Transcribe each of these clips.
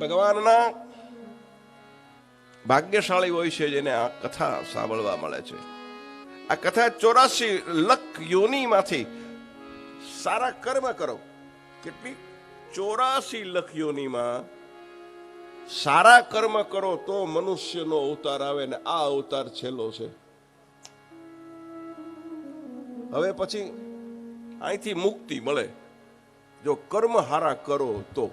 ભગવાનના ભાગ્યશાળી હોય છે જેને આ કથા સાંભળવા મળે છે. આ કથા ચોરાસી લખ યોનીમાંથી સારા કર્મ કરો. કેટલી? ચોરાસી લખ યોનીમાં સારા કર્મ કરો તો મનુષ્યનો અવતાર આવે ને આ અવતાર છેલ્લો છે. હવે પછી અહીંથી મુક્તિ મળે. જો કર્મ હારા કરો તો.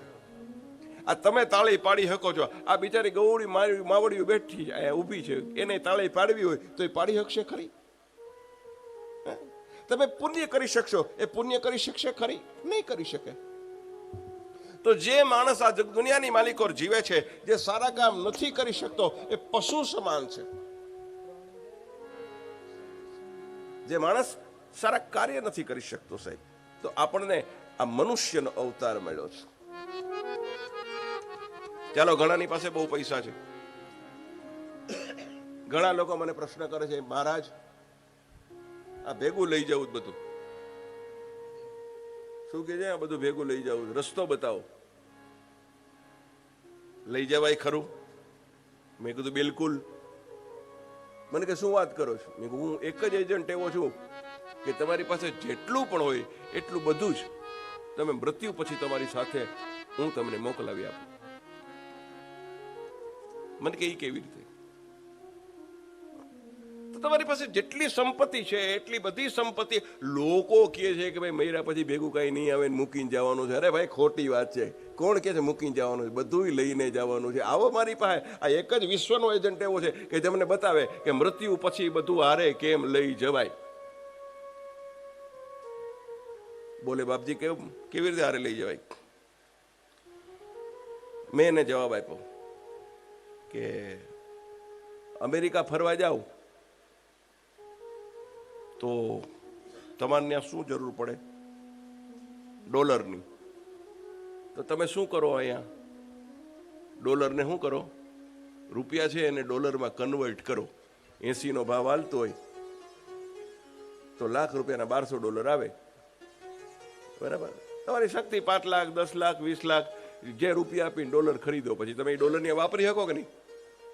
આ તમે તાળી પાડી શકો છો. આ બિચારી ગૌરી મારી માવડીઓ બેઠી છે ઊભી છે. એને તાળી પાડવી હોય તો એ પાડી શકશે ખરી? તમે પુણ્ય કરી શકશો. એ પુણ્ય કરી શકશે ખરી? નહીં કરી શકે. તો જે માણસ આ દુનિયાની માલિકો જીવે છે, જે સારા કામ નથી કરી શકતો, એ પશુ સમાન છે. જે માણસ સારા કાર્ય નથી કરી શકતો સાહેબ, તો આપણને આ મનુષ્યનો અવતાર મળ્યો છે. ચાલો, ઘણાની પાસે બહુ પૈસા છે. ઘણા લોકો મને પ્રશ્ન કરે છે, મહારાજ, આ ભેગું લઈ જવું બધું. શું કે છે, આ બધું ભેગું લઈ જવું રસ્તો બતાવો. લઈ જવાય ખરું. મેં કીધું, બિલકુલ. મને કે, શું વાત કરો છો? મેં હું એક જ એજન્ટ એવો છું કે તમારી પાસે જેટલું પણ હોય, એટલું બધું જ. તમે મૃત્યુ પછી તમારી સાથે હું તમને મોકલાવી આપું. મને કે કેવી રીતે? તમારી પાસે જેટલી સંપત્તિ છે, એટલી બધી સંપત્તિ. લોકો કહે છે કે ભાઈ મૈરા પછી ભેગું કઈ નહીં આવે મૂકીને જવાનું છે. અરે ભાઈ, ખોટી વાત છે. કોણ કે છે મૂકીને જવાનું છે? બધું લઈને જવાનું છે. આવો મારી પાસે આ એક જ વિશ્વનો એજન્ટ એવો છે કે તમને બતાવે કે મૃત્યુ પછી બધું હારે કેમ લઈ જવાય. બોલે બાપજી કેવું કેવી રીતે હારે લઈ જવાય? મેં એને જવાબ આપ્યો. કે અમેરિકા ફરવા જાઓ, તો તમારે ત્યાં શું જરૂર પડે? ડોલરની. તો તમે શું કરો અહીંયા? ડોલરને શું કરો? રૂપિયા છે એને ડોલરમાં કન્વર્ટ કરો. એસીનો ભાવ હાલતો હોય, તો લાખ રૂપિયાના બારસો ડોલર આવે. બરાબર? તમારી શક્તિ પાંચ લાખ, દસ લાખ, વીસ લાખ, જે રૂપિયા આપીને ડોલર ખરીદો પછી તમે એ ડોલરની વાપરી શકો કે નહીં?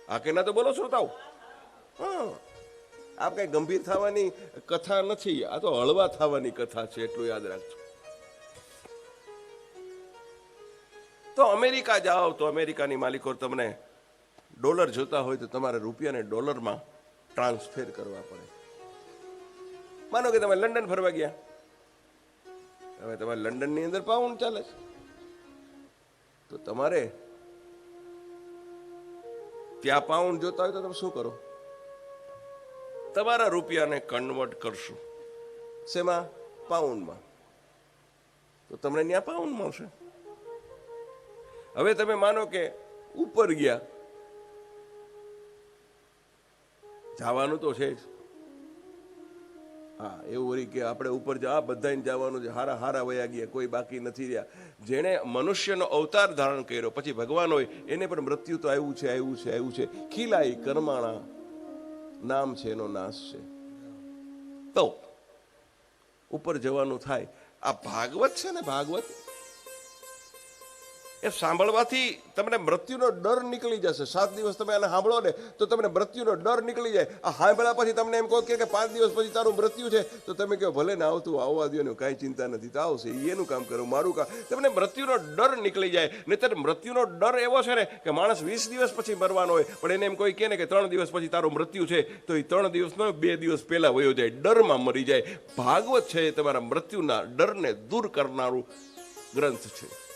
ના તો બોલો શ્રોતાઓ. હા, આ કઈ ગંભીર થવાની કથા નથી, આ તો હળવા થવાની કથા છે, એટલું યાદ રાખજો. તો અમેરિકા જાઓ, તો અમેરિકાની માલિકો તમને ડોલર જોતા હોય તો તમારે રૂપિયાને ડોલરમાં ટ્રાન્સફેર કરવા પડે. માનો કે તમે લંડન ફરવા ગયા. હવે તમારે લંડનની અંદર પાઉન્ડ ચાલે છે. તો તમારે ત્યાં પાઉન્ડ જોતા હોય તો તમે શું કરો? તમારા રૂપિયાને કન્વર્ટ કરશો. શેમાં? પાઉન્ડમાં તો તમને ત્યાં પાઉન્ડ મળશે. હવે તમે માનો કે ઉપર ગયા. જવાનું તો છે જ. હા, એવું વળી કે આપણે ઉપર જવા બધાને જવાનું છે. હારા હારા વયા ગયા, કોઈ બાકી નથી રહ્યા. જેણે મનુષ્યનો અવતાર ધારણ કર્યો, પછી ભગવાન હોય, એને પણ મૃત્યુ તો આવ્યું છે આવ્યું છે આવ્યું છે. ખીલાઈ કર્માણા, નામ છે, એનો નાશ છે. તો, ઉપર જવાનું થાય. આ ભાગવત છે ને ભાગવત? એ સાંભળવાથી તમને મૃત્યુનો ડર નીકળી જશે. સાત દિવસ તમે આને સાંભળો ને, તો તમને મૃત્યુનો ડર નીકળી જાય. આ સાંભળ્યા પછી તમને એમ કહો કે પાંચ દિવસ પછી તારું મૃત્યુ છે, તો તમે કહો, ભલે ને આવતું આવવા દો ને, કાંઈ ચિંતા નથી, તો આવશે એનું કામ કરો, મારું કામ. તમને મૃત્યુનો ડર નીકળી જાય. નહીતર મૃત્યુનો ડર એવો છે ને કે માણસ વીસ દિવસ પછી મરવાનો હોય, પણ એને એમ કોઈ કહે ને કે ત્રણ દિવસ પછી તારું મૃત્યુ છે, તો એ ત્રણ દિવસનો બે દિવસ પહેલા વયો જાય, ડરમાં મરી જાય. ભાગવત છે તમારા મૃત્યુના ડરને દૂર કરનારું ગ્રંથ છે.